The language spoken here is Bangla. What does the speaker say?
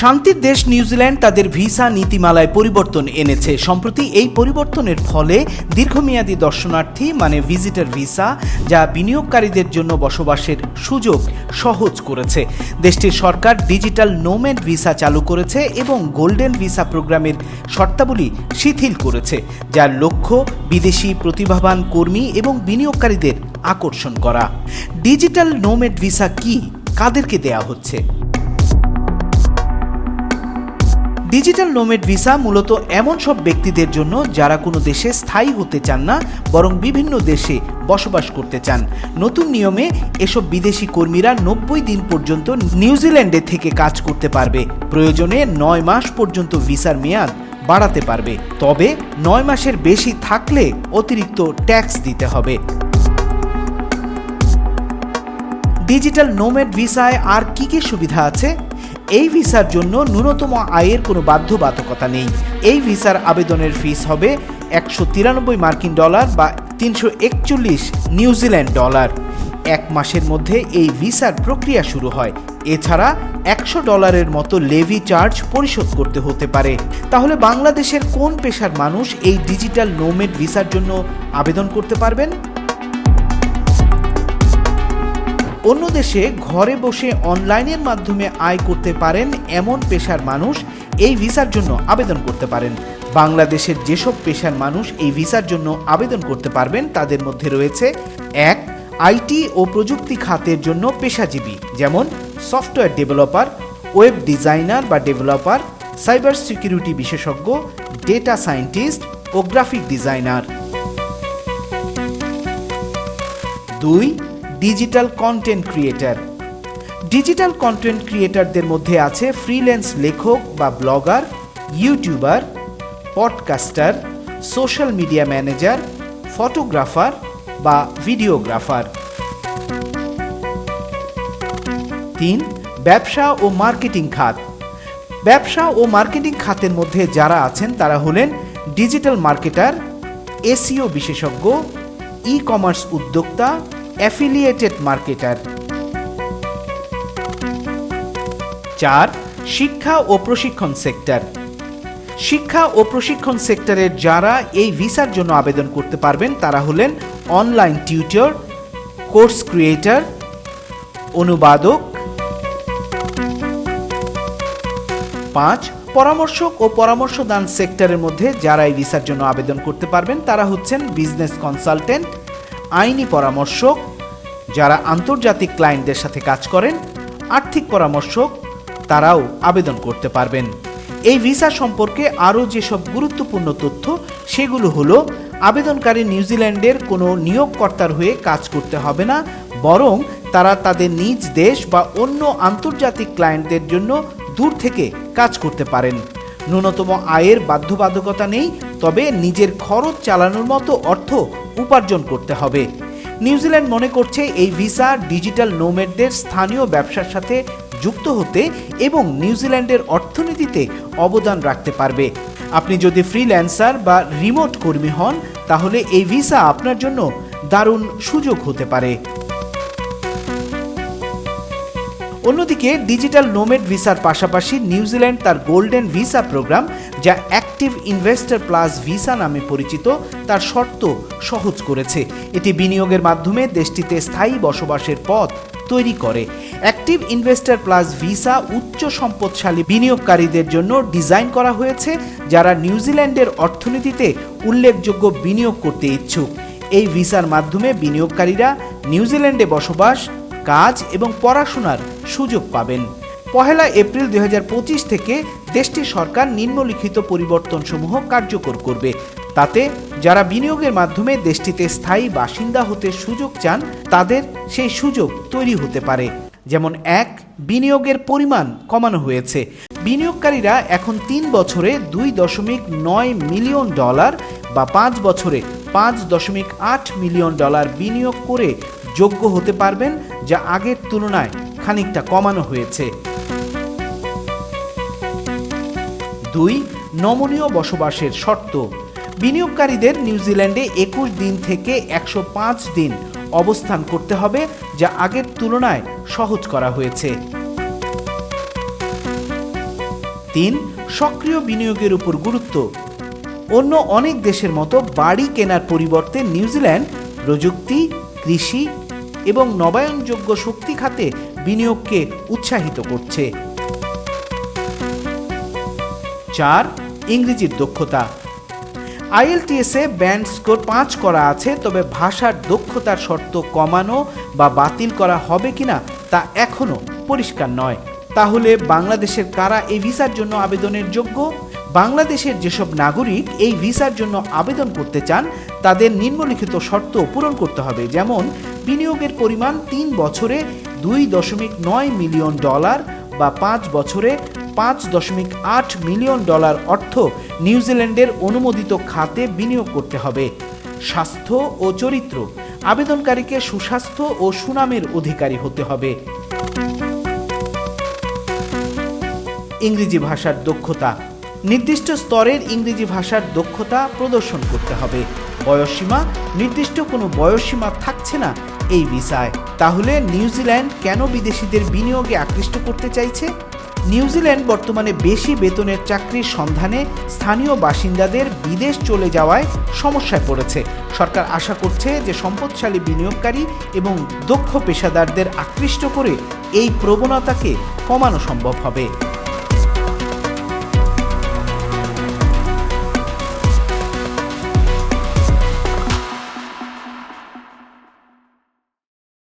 শান্তির দেশ নিউজিল্যান্ড তাদের ভিসা নীতিমালায় পরিবর্তন এনেছে। সম্প্রতি এই পরিবর্তনের ফলে দীর্ঘমেয়াদী দর্শনার্থী মানে ভিজিটর ভিসা যা বিনিয়োগকারীদের জন্য বসবাসের সুযোগ সহজ করেছে। দেশটির সরকার ডিজিটাল নোমেড ভিসা চালু করেছে এবং গোল্ডেন ভিসা প্রোগ্রামের শর্তাবলী শিথিল করেছে, যার লক্ষ্য বিদেশি প্রতিভাবান কর্মী এবং বিনিয়োগকারীদের আকর্ষণ করা। ডিজিটাল নোমেড ভিসা কি? কাদেরকে দেয়া হচ্ছে? ডিজিটাল নোমেড ভিসা মূলত এমন সব ব্যক্তিদের জন্য যারা কোনো দেশে স্থায়ী হতে চান না, বরং বিভিন্ন দেশে বসবাস করতে চান। নতুন নিয়মে এসব বিদেশি কর্মীরা নব্বই দিন পর্যন্ত নিউজিল্যান্ডে থেকে কাজ করতে পারবে। প্রয়োজনে নয় মাস পর্যন্ত ভিসার মেয়াদ বাড়াতে পারবে। তবে নয় মাসের বেশি থাকলে অতিরিক্ত ট্যাক্স দিতে হবে। ডিজিটাল নোমেড ভিসায় আর কি কি সুবিধা আছে? এই ভিসার জন্য ন্যূনতম আয়ের কোনো বাধ্যবাধকতা নেই। এই ভিসার আবেদনের ফিস হবে একশো তিরানব্বই মার্কিন ডলার বা তিনশো একচল্লিশ নিউজিল্যান্ড ডলার। এক মাসের মধ্যে এই ভিসার প্রক্রিয়া শুরু হয়। এছাড়া একশো ডলারের মতো লেভি চার্জ পরিশোধ করতে হতে পারে। তাহলে বাংলাদেশের কোন পেশার মানুষ এই ডিজিটাল নোমেড ভিসার জন্য আবেদন করতে পারবেন? অন্য দেশে ঘরে বসে অনলাইনের মাধ্যমে আয় করতে পারেন এমন পেশার মানুষ এই ভিসার জন্য আবেদন করতে পারেন। বাংলাদেশের যেসব পেশার মানুষ এই ভিসার জন্য আবেদন করতে পারবেন তাদের মধ্যে রয়েছে এক আইটি ও প্রযুক্তি খাতের জন্য পেশাজীবী, যেমন সফটওয়্যার ডেভেলপার, ওয়েব ডিজাইনার বা ডেভেলপার, সাইবার সিকিউরিটি বিশেষজ্ঞ, ডেটা সায়েন্টিস্ট ও গ্রাফিক ডিজাইনার। দুই digital content creator digital content ক্রিয়েটারদের মধ্যে আছে ফ্রিল্যান্স লেখক বা blogger YouTuber podcaster social media manager photographer বা ভিডিওগ্রাফার তিন, ব্যবসা ও মার্কেটিং খাত। ব্যবসা ও মার্কেটিং খাতের মধ্যে যারা আছেন তারা হলেন ডিজিটাল মার্কেটার এসিও বিশেষজ্ঞ ই কমার্স উদ্যোক্তা অ্যাফিলিয়েটেড মার্কেটার চার, শিক্ষা ও প্রশিক্ষণ সেক্টর। শিক্ষা ও প্রশিক্ষণ সেক্টরের যারা এই ভিসার জন্য আবেদন করতে পারবেন, তারা হলেন অনলাইন টিউটর কোর্স ক্রিয়েটর অনুবাদক। পাঁচ, পরামর্শক ও পরামর্শদান সেক্টরের মধ্যে যারা এই ভিসার জন্য আবেদন করতে পারবেন, তারা হচ্ছেন বিজনেস কনসালটেন্ট আইনি পরামর্শক, যারা আন্তর্জাতিক ক্লায়েন্টদের সাথে কাজ করেন, আর্থিক পরামর্শক, তারাও আবেদন করতে পারবেন। এই ভিসা সম্পর্কে আরও যেসব গুরুত্বপূর্ণ তথ্য, সেগুলো হলো, আবেদনকারী নিউজিল্যান্ডের কোনো নিয়োগকর্তার হয়ে কাজ করতে হবে না, বরং তারা তাদের নিজ দেশ বা অন্য আন্তর্জাতিক ক্লায়েন্টদের জন্য দূর থেকে কাজ করতে পারেন। ন্যূনতম আয়ের বাধ্যবাধকতা নেই, তবে নিজের খরচ চালানোর মতো অর্থ উপার্জন করতে হবে। নিউজিল্যান্ড মনে করছে এই ভিসা ডিজিটাল নোমেডদের স্থানীয় ব্যবসার সাথে যুক্ত হতে এবং নিউজিল্যান্ডের অর্থনীতিতে অবদান রাখতে পারবে। আপনি যদি ফ্রিল্যান্সার বা রিমোট কর্মী হন, তাহলে এই ভিসা আপনার জন্য দারুণ সুযোগ হতে পারে। অন্যদিকে, ডিজিটাল নোমেড ভিসার পাশাপাশি নিউজিল্যান্ড তার গোল্ডেন ভিসা প্রোগ্রাম, যা অ্যাক্টিভ ইনভেস্টর প্লাস ভিসা নামে পরিচিত, তার শর্ত সহজ করেছে। এটি বিনিয়োগের মাধ্যমে দেশটিতে স্থায়ী বসবাসের পথ তৈরি করে। অ্যাক্টিভ ইনভেস্টর প্লাস ভিসা উচ্চ সম্পদশালী বিনিয়োগকারীদের জন্য ডিজাইন করা হয়েছে, যারা নিউজিল্যান্ডের অর্থনীতিতে উল্লেখযোগ্য বিনিয়োগ করতে ইচ্ছুক। এই ভিসার মাধ্যমে বিনিয়োগকারীরা নিউজিল্যান্ডে বসবাস, কাজ এবং পড়াশোনার সুযোগ পাবেন। পহেলা এপ্রিল দুই হাজার পঁচিশ থেকে দেশটির সরকার নিম্নলিখিত পরিবর্তনসমূহ কার্যকর করবে। তাতে যারা বিনিয়োগের মাধ্যমে দেশটিতে স্থায়ী বাসিন্দা হতে সুযোগ চান, তাদের সেই সুযোগ তৈরি হতে পারে। যেমন এক, বিনিয়োগের পরিমাণ কমানো হয়েছে। বিনিয়োগকারীরা এখন তিন বছরে দুই দশমিক নয় মিলিয়ন ডলার বা পাঁচ বছরে পাঁচ দশমিক আট মিলিয়ন ডলার বিনিয়োগ করে যোগ্য হতে পারবেন, যা আগের তুলনায় খানিকটা কমানো হয়েছে। দুই নমনীয় বসবাসের শর্ত। বিনিয়োগকারীদের নিউজিল্যান্ডে একুশ দিন থেকে একশো পাঁচ দিন অবস্থান করতে হবে, যা আগের তুলনায় সহজ করা হয়েছে। তিন, সক্রিয় বিনিয়োগের উপর গুরুত্ব। অন্য অনেক দেশের মতো বাড়ি কেনার পরিবর্তে নিউজিল্যান্ড প্রযুক্তি, কৃষি এবং নবায়নযোগ্য শক্তি খাতে বিনিয়োগকে উৎসাহিত করছে। চার, ইংরেজির দক্ষতা। আইএলটিএসে ব্যান্ড স্কোর পাঁচ করা আছে, তবে ভাষার দক্ষতার শর্ত কমানো বা বাতিল করা হবে কিনা তা এখনও পরিষ্কার নয়। তাহলে বাংলাদেশের কারা এই ভিসার জন্য আবেদনের যোগ্য? বাংলাদেশের যেসব নাগরিক এই ভিসার জন্য আবেদন করতে চান, তাদের নিম্নলিখিত শর্ত পূরণ করতে হবে, যেমন বিনিয়োগের পরিমাণ তিন বছরে দুই দশমিক নয় মিলিয়ন ডলার বা পাঁচ বছরে পাঁচ দশমিক আট মিলিয়ন ডলার অর্থ নিউজিল্যান্ডের অনুমোদিত খাতে বিনিয়োগ করতে হবে। স্বাস্থ্য ও চরিত্র, আবেদনকারীকে সুস্বাস্থ্য ও সুনামের অধিকারী হতে হবে। ইংরেজি ভাষার দক্ষতা, নির্দিষ্ট স্তরের ইংরেজি ভাষার দক্ষতা প্রদর্শন করতে হবে। বয়সসীমা, নির্দিষ্ট কোনো বয়সসীমা থাকছে না এই ভিসায়। তাহলে নিউজিল্যান্ড কেন বিদেশিদের বিনিয়োগে আকৃষ্ট করতে চাইছে? নিউজিল্যান্ড বর্তমানে বেশি বেতনের চাকরির সন্ধানে স্থানীয় বাসিন্দাদের বিদেশ চলে যাওয়ায় সমস্যায় পড়েছে। সরকার আশা করছে যে সম্পদশালী বিনিয়োগকারী এবং দক্ষ পেশাদারদের আকৃষ্ট করে এই প্রবণতাকে কমানো সম্ভব হবে।